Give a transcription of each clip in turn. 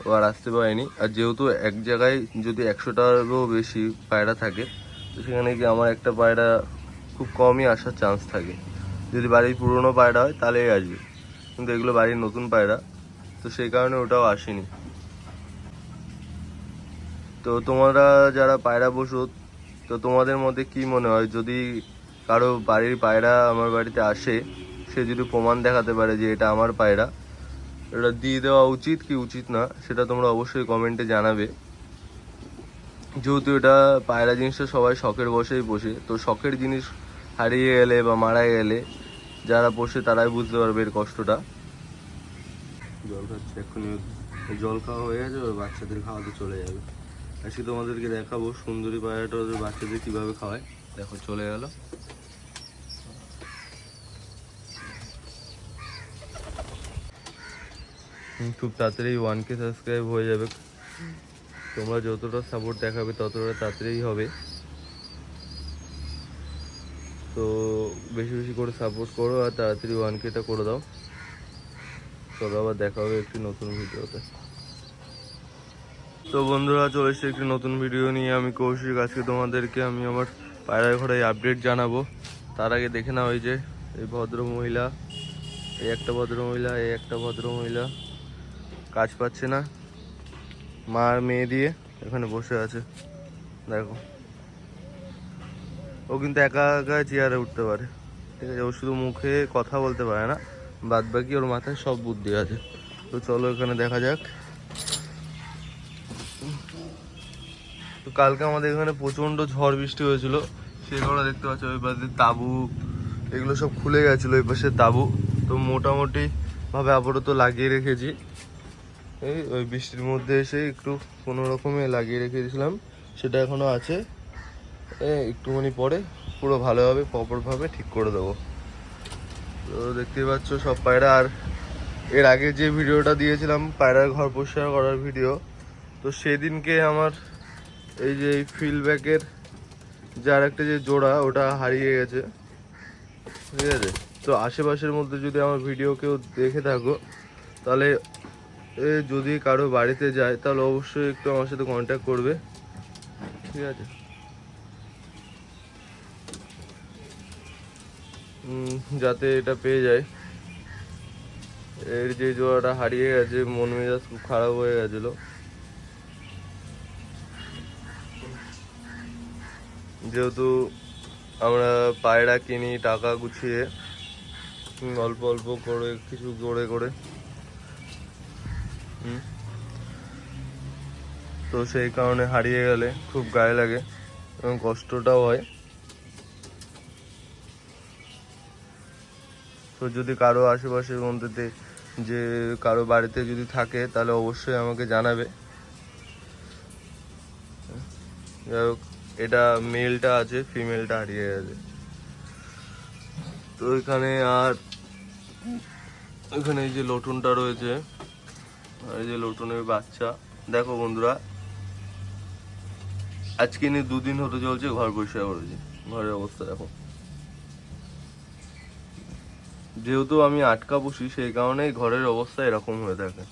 আর আসতে পারেনি। আর যেহেতু এক জায়গায় যদি একশোটারও বেশি পায়রা থাকে, তো সেখানে কি আমার একটা পায়রা খুব কমই আসার চান্স থাকে। যদি বাড়ির পুরনো পায়রা হয়, তাহলেই আসবে। কিন্তু এগুলো বাড়ির নতুন পায়রা, তো সেই কারণে ওটাও আসেনি। তো তোমরা যারা পায়রা বসো তো তোমাদের মধ্যে কি মনে হয়, যদি কারও বাড়ির পায়রা আমার বাড়িতে আসে, সে যদি প্রমাণ দেখাতে পারে যে এটা আমার পায়রা এটা দিয়ে দেওয়া উচিত কি উচিত না, সেটা তোমরা অবশ্যই কমেন্টে জানাবে। যেহেতু এটা পায়রা জিনিসটা সবাই শখের বসেই বসে তো শখের জিনিস হারিয়ে গেলে বা মারা গেলে যারা পোষে তারাই বুঝতে পারবে এর কষ্টটা। জল খাচ্ছে এক্ষুনি জল খাওয়া হয়ে গেছে ওর বাচ্চাদের খাওয়াতে চলে যাবে। আজকে তোমাদেরকে দেখাবো সুন্দরী পায়রাটা ওদের বাচ্চাদের কীভাবে খাওয়ায়। দেখো, চলে গেল। খুব তাড়াতাড়ি ওয়ান কে সাবস্ক্রাইব হয়ে যাবে। তোমরা যতটা সাপোর্ট দেখাবে ততটা তাড়াতাড়ি হবে। তো বেশি বেশি করে সাপোর্ট করো আর তাড়াতাড়ি ওয়ান কেটা করে দাও। চলো আবার দেখা হবে একটি নতুন ভিডিওতে। তো বন্ধুরা, চলে এসেছি একটি নতুন ভিডিও নিয়ে। আমি কৌশিক, আজকে তোমাদেরকে আমি আমার পায়রা ঘোড়ায় আপডেট জানাব। তার আগে দেখে নাও এই যে, এই ভদ্র মহিলা এই একটা ভদ্র মহিলা এই একটা ভদ্র মহিলা কাজ পাচ্ছে না। মা আর মেয়ে দিয়ে এখানে বসে আছে। দেখো। ও কিন্তু একা একা চেয়ারে উঠতে পারে। ঠিক আছে, ও শুধু মুখে কথা বলতে পারে না বাদ বাকি ওর মাথায় সব বুদ্ধি আছে। তো চলো এখানে দেখা যাক। তো কালকে আমাদের এখানে প্রচণ্ড ঝড় বৃষ্টি হয়েছিল। কারণে দেখতে পাচ্ছ, ওই পাশে তাবু, এগুলো সব খুলে গেছিল, ওই পাশে তাবু। তো মোটামুটি ভাবে আপাতত লাগিয়ে রেখেছি। এই ওই বৃষ্টির মধ্যে এসে একটু কোনো রকমে লাগিয়ে রেখে দিয়েছিলাম। সেটা এখনও আছে। একটুখানি পরে পুরো ভালোভাবে, প্রপারভাবে ঠিক করে দেবো। তো দেখতেই পাচ্ছ সব পায়রা। আর এর আগে যে ভিডিওটা দিয়েছিলাম, পায়রার ঘর পরিষ্কার করার ভিডিও, তো সেদিনকে আমার এই যে ফিলব্যাকের যার একটা যে জোড়া, ওটা হারিয়ে গেছে। ঠিক আছে? তো আশেপাশের মধ্যে যদি আমার ভিডিও কেউ দেখে থাকো, তাহলে যদি কারও বাড়িতে যায়, তাহলে অবশ্যই একটু আমার সাথে কন্ট্যাক্ট করবে। ঠিক আছে? যাতে এটা পেয়ে যায়। এর যে জোড়াটা হারিয়ে গেছে, মন মেজাজ খুব খারাপ হয়ে গেছিল। যেহেতু আমরা পায়রা কিনি, টাকা গুছিয়ে, অল্প অল্প করে, কিছু করে করে। তো সেই কারণে হারিয়ে গেলে খুব গায়ে লাগে এবং কষ্টটাও হয়। তো যদি কারও আশেপাশের মধ্যে যে কারও বাড়িতে যদি থাকে, তাহলে অবশ্যই আমাকে জানাবে। যাই হোক, এটা মেলটা আছে, ফিমেলটা হারিয়ে গেছে। তো এখানে আর, এখানে এই যে লটুনটা রয়েছে এই যে লটুনের বাচ্চা। দেখো বন্ধুরা, আজকে নিয়ে দুদিন হতে চলছে ঘর পরিষ্কার করেছি। ঘরের অবস্থা দেখো। যেহেতু আমি আটকা বসি, সেই কারণেই ঘরের অবস্থা এরকম হয়ে থাকে।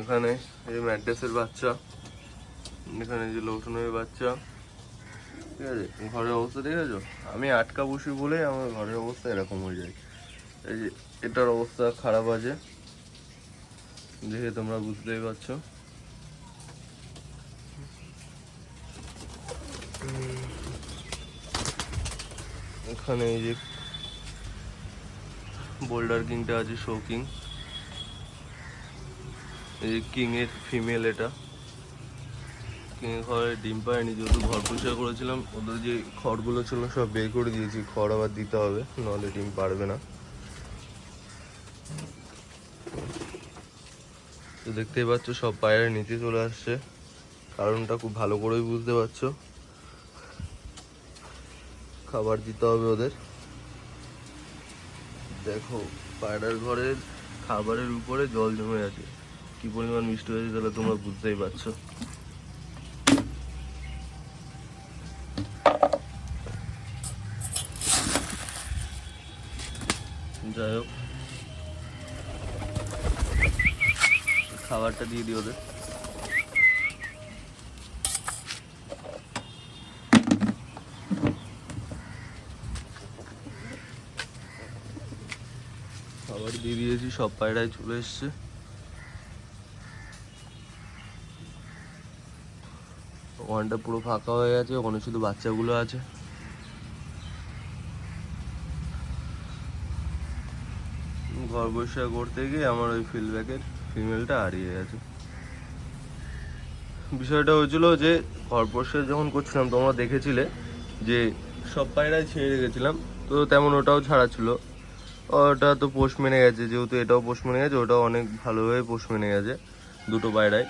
এখানে এই ম্যাড্রেসের বাচ্চা, এখানে যে লটুনের বাচ্চা। ঠিক আছে? ঘরের অবস্থা ঠিক আছে? আমি আটকা বসি বলে আমার ঘরের অবস্থা এরকম হয়ে যায়। এই যে এটার অবস্থা খারাপ আছে। দেখে তোমরা বুঝতেই পারছ। এখানে এই যে বোল্ডার কিংটা আছে শো কিং। এই যে কিং এর ফিমেল এটা। কিং এর ডিম পায়নি যেহেতু ঘর পরিষ্কার করেছিলাম, ওদের যে খড়গুলো ছিল সব বের করে দিয়েছি, খড় আবার দিতে হবে নাহলে ডিম পারবে না। তো দেখতেই পাচ্ছ, সব পায়রা নিচে চলে আসছে। কারণটা খুব ভালো করেই বুঝতে পারছ। খাবার দিতে হবে ওদের। দেখো, পায়রার ঘরের খাবারের উপরে জল জমে আছে। কি পরিমাণ মিষ্টি হয়েছে তাহলে তোমরা বুঝতেই পারছ। যাই হোক খাবারটা দিয়ে দিই ওদের। খাবার দিয়ে দিয়েছি, সব পায়রাই চলে এসছে। ওখানটা পুরো ফাঁকা হয়ে গেছে, ওখানে শুধু বাচ্চাগুলো আছে। ঘর বসে করতে গিয়ে আমার ওই ফিল্ডব্যাকের ফিমেলটা হারিয়ে গেছে। বিষয়টা হয়েছিল যে পরিষ্কার যখন করছিলাম, তোমরা দেখেছিলে যে, সব পায়রাই ছেড়ে রেখেছিলাম তো তেমন ওটাও ছাড়া ছিল। ওটা তো পোষ মেনে গেছে, যেহেতু এটাও পোষ মেনে গেছে, ওটাও অনেক ভালোভাবে পোষ মেনে গেছে, দুটো পায়রায়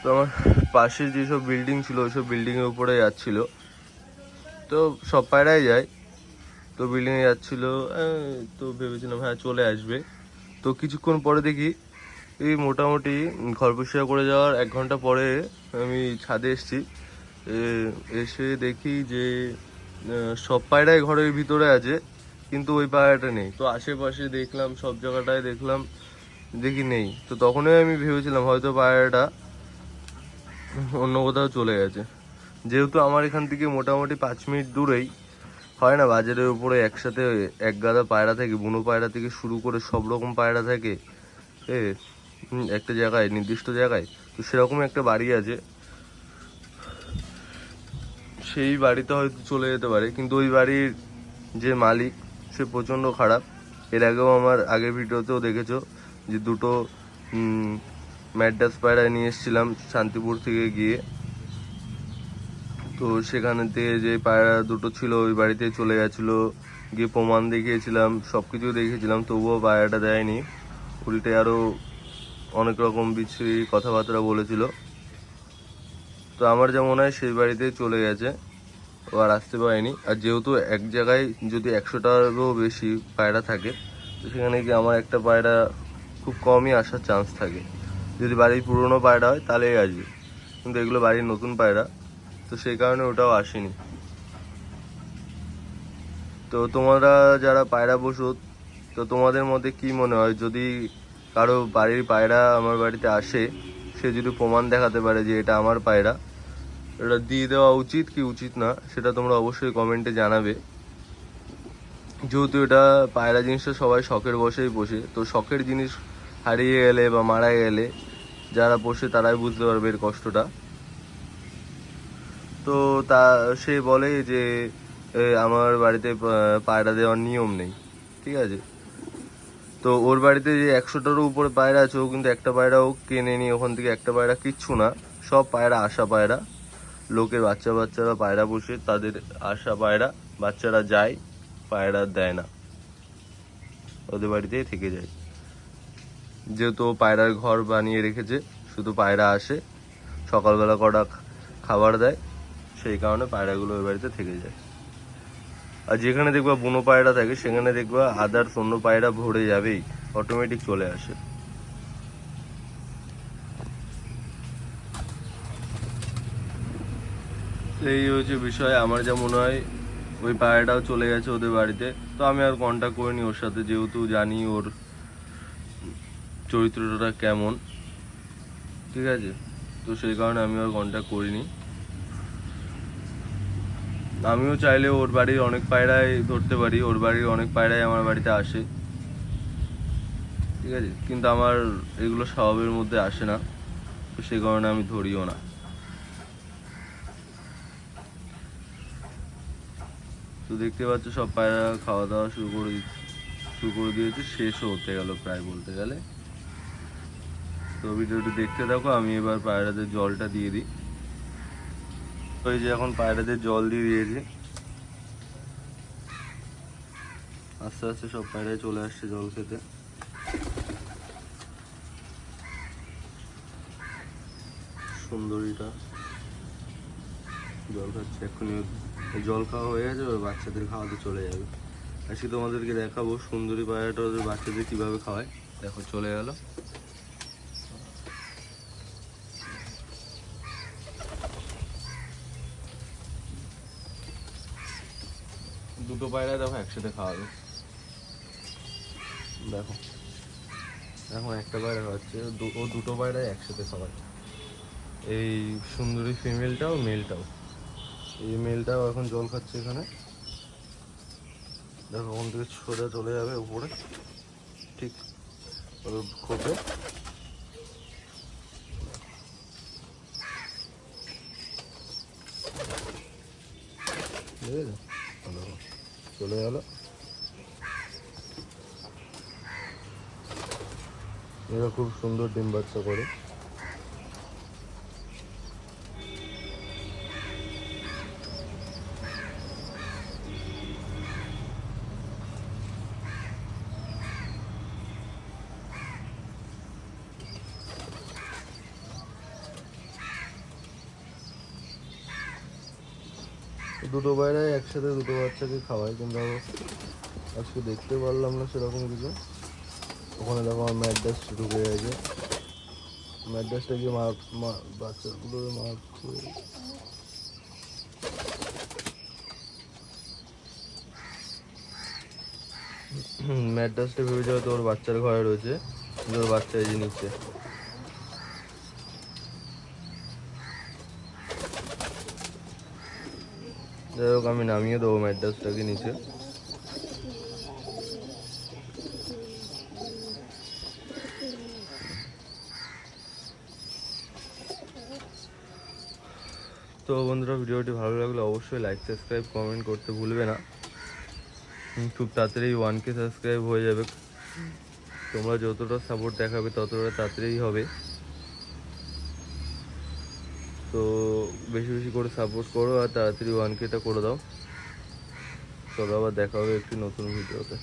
তো আমার পাশে যেসব বিল্ডিং ছিল, ওইসব বিল্ডিংয়ের উপরে যাচ্ছিল। তো সব পায়রাই যায়। তো বিল্ডিংয়ে যাচ্ছিল তো ভেবেছিলাম হ্যাঁ চলে আসবে। তো কিছুক্ষণ পরে দেখি এই মোটামুটি ঘর পরিষ্কার করে যাওয়ার এক ঘণ্টা পরে আমি ছাদে এসেছি। এসে দেখি যে সব পায়রাই ঘরের ভিতরে আছে, কিন্তু ওই পায়রাটা নেই। তো আশেপাশে দেখলাম, সব জায়গাটায় দেখলাম দেখি নেই। তো তখনই আমি ভেবেছিলাম হয়তো পায়রাটা অন্য কোথাও চলে গেছে। যেহেতু আমার এখান থেকে মোটামুটি পাঁচ মিনিট দূরেই, হয় না? বাজারের উপরে একসাথে এক গাদা পায়রা থাকে, বুনো পায়রা থেকে শুরু করে সব রকম পায়রা থাকে। এ একটা জায়গায়, নির্দিষ্ট জায়গায়। তো সেরকম একটা বাড়ি আছে। সেই বাড়িতে হয়তো চলে যেতে পারে, কিন্তু ওই বাড়ির যে মালিক, সে প্রচণ্ড খারাপ। এর আগেও আমার আগের ভিডিওতেও দেখেছ যে দুটো ম্যাড্রাস ম্যাডাস পায়রা নিয়ে এসেছিলাম শান্তিপুর থেকে গিয়ে। তো সেখান থেকে যে পায়রা দুটো ছিল, ওই বাড়িতে চলে গেছিল। গিয়ে প্রমাণ দেখিয়েছিলাম সব কিছু দেখিয়েছিলাম, তবুও পায়রাটা দেয়নি। উল্টে আরও অনেক রকম বিচ্ছিরি কথাবার্তা বলেছিল। তো আমার যা মনে হয় সেই বাড়িতে চলে গেছে ও আর আসতে পারেনি। আর যেহেতু এক জায়গায় যদি একশোটারও বেশি পায়রা থাকে, তো সেখানে কি আমার একটা পায়রা খুব কমই আসার চান্স থাকে। যদি বাড়ির পুরনো পায়রা হয়, তাহলেই আসবে। কিন্তু এগুলো বাড়ির নতুন পায়রা, তো সেই কারণে ওটাও আসেনি। তো তোমরা যারা পায়রা বসো তো তোমাদের মধ্যে কি মনে হয়? যদি কারও বাড়ির পায়রা আমার বাড়িতে আসে, সে যদি প্রমাণ দেখাতে পারে যে এটা আমার পায়রা, এটা দিয়ে দেওয়া উচিত কি উচিত না, সেটা তোমরা অবশ্যই কমেন্টে জানাবে। যেহেতু এটা পায়রা জিনিসটা সবাই শখের বসেই বসে তো শখের জিনিস হারিয়ে গেলে বা মারা গেলে যারা পোষে তারাই বুঝতে পারবে এর কষ্টটা। তো তা, সে বলে যে আমার বাড়িতে পায়রা দেওয়ার নিয়ম নেই, ঠিক আছে? তো ওর বাড়িতে যে একশোটারও উপরে পায়রা আছে, ও কিন্তু একটা পায়রাও কেনে নি, ওখান থেকে একটা পায়রা কিচ্ছু না, সব পায়রা আসা পায়রা। লোকের বাচ্চা বাচ্চারা পায়রা বসে তাদের আসা পায়রা, বাচ্চারা যায়, পায়রা দেয় না। ওদের বাড়িতেই থেকে যায়। যেহেতু পায়রার ঘর বানিয়ে রেখেছে, শুধু পায়রা আসে, সকালবেলা কটা খাবার দেয়, সেই কারণে পায়রাগুলো ওই বাড়িতে থেকে যায়। আর যেখানে দেখবা বুনো পায়রা থাকে, সেখানে দেখবা আদার্স অন্য পায়রা ভরে যাবেই অটোমেটিক চলে আসে। এই হচ্ছে বিষয়, আমার যা মনে হয়, ওই পায়রাটাও চলে গেছে ওদের বাড়িতে। তো আমি আর কন্ট্যাক্ট করিনি ওর সাথে, যেহেতু জানি ওর চরিত্রটা কেমন। ঠিক আছে? তো সেই কারণে আমি আর কন্ট্যাক্ট করিনি। আমিও চাইলে ওর বাড়ির অনেক পায়রাই ধরতে পারি, ওর বাড়ির অনেক পায়রাই আমার বাড়িতে আসে। ঠিক আছে? কিন্তু আমার এগুলো স্বভাবের মধ্যে আসে না, তো সেই কারণে আমি ধরিও না। তো দেখতে পাচ্ছ, সব পায়রা খাওয়া দাওয়া শুরু করে শুরু করে দিয়েছে, শেষও হতে গেল প্রায় বলতে গেলে। তো ভিডিওটি দেখতে থাকো, আমি এবার পায়রাদের জলটা দিয়ে দিই। ওই যে এখন পায়রাদের জল দিয়ে দিয়েছি। আস্তে আস্তে সব পায়রায় চলে আসছে জল খেতে। সুন্দরীটা। জল খাচ্ছে, এক্ষুনি জল খাওয়া হয়ে গেছে, ওর বাচ্চাদের খাওয়াতে চলে যাবে। আজকে তোমাদেরকে দেখাবো সুন্দরী পায়রাটা ওদের বাচ্চাদের কীভাবে খাওয়ায়। দেখো, চলে গেল। দুটো পায়রা দেখো একসাথে খাওয়াবে। দেখো। এখন একটা পায়রা খাওয়াচ্ছে ও দুটো বাইরে একসাথে খাওয়ায়। এই সুন্দরী ফিমেলটাও মেলটাও এই মেলটাও এখন জল খাচ্ছে এখানে। দেখো ওখান থেকে সোজা চলে যাবে উপরে। ঠিক ওর খোপে। বুঝেছ দেখো, চলে গেল। এরা খুব সুন্দর ডিম বাচ্চা করে। দুটো বাইরে, একসাথে দুটো বাচ্চাকে খাওয়াই। কিন্তু আজকে দেখতে পারলাম না সেরকম কিছু। ওখানে দেখো আমার ম্যাড্রাস ঢুকে গেছে। ম্যাড্রাসটা গিয়ে মার বাচ্চাগুলো মারছে ম্যাড্রাসটা ভেবে যাবে তো ওর বাচ্চার ঘরে রয়েছে। ওর বাচ্চা এই যে নিচ্ছে। যাই হোক আমি নামিয়ে দেবো ম্যাড্রাসটাকে নিচে। তো বন্ধুরা, ভিডিওটি ভালো লাগলে অবশ্যই লাইক সাবস্ক্রাইব কমেন্ট করতে ভুলবে না। খুব তাড়াতাড়ি ওয়ান কে সাবস্ক্রাইব হয়ে যাবে। তোমরা যতটা সাপোর্ট দেখাবে, ততটা তাড়াতাড়ি হবে। তো বেশি বেশি করে সাপোর্ট করো আর তাড়াতাড়ি ওয়ান কেটা করে দাও। তবে আবার দেখা হবে একটি নতুন ভিডিওতে।